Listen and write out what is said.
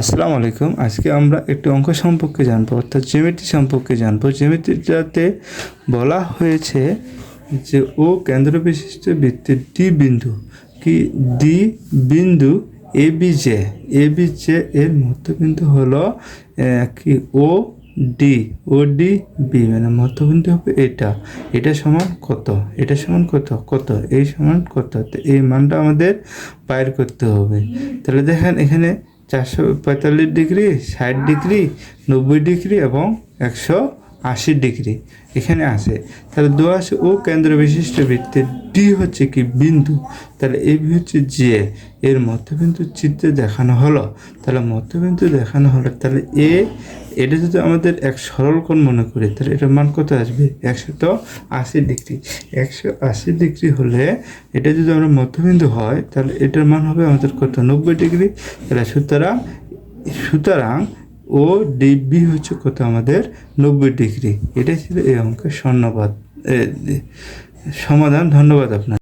আসসালামু আলাইকুম। আজকে আমরা একটি অঙ্ক সম্পর্কে জানব, অর্থাৎ জ্যামিতি সম্পর্কে জানব। জ্যামিতিটাতে বলা হয়েছে যে ও কেন্দ্র বিশিষ্ট ডি বিন্দু কি? ডি বিন্দু A B J A B J এর মধ্যবিন্দু হলো কি? O D O D B মানে মধ্যবিন্দু হবে এটা। এটা সমান কত? এটা সমান কত? কত? এই সমান কত? এই মানটা আমাদের বাইর করতে হবে। তাহলে দেখেন এখানে চারশো পঁয়তাল্লিশ ডিগ্রি, ষাট ডিগ্রি, নব্বই ডিগ্রি এবং একশো আশি ডিগ্রি এখানে আসে তাহলে দোয়াশ ও কেন্দ্র বিশিষ্ট বৃত্তের ডি হচ্ছে কি বিন্দু? তাহলে এই হচ্ছে জে এর মধ্যবিন্দু চিত্রে দেখানো হলো। তাহলে মধ্যবিন্দু দেখানো হলো, তাহলে এ এটা যদি আমাদের এক সরল কোণ মনে করি, তাহলে এটার মান কত আসবে? একশো তো আশি ডিগ্রি। একশো আশি ডিগ্রি হলে এটা যদি আমরা মধ্যবিন্দু হয়, তাহলে এটার মান হবে আমাদের কত? নব্বই ডিগ্রি। তাহলে সুতরাং সুতরাং ও ডিবি হচ্ছে কত? আমাদের নব্বই ডিগ্রি। এটাই ছিল এই অঙ্কের স্বর্ণবাদ সমাধান। ধন্যবাদ আপনার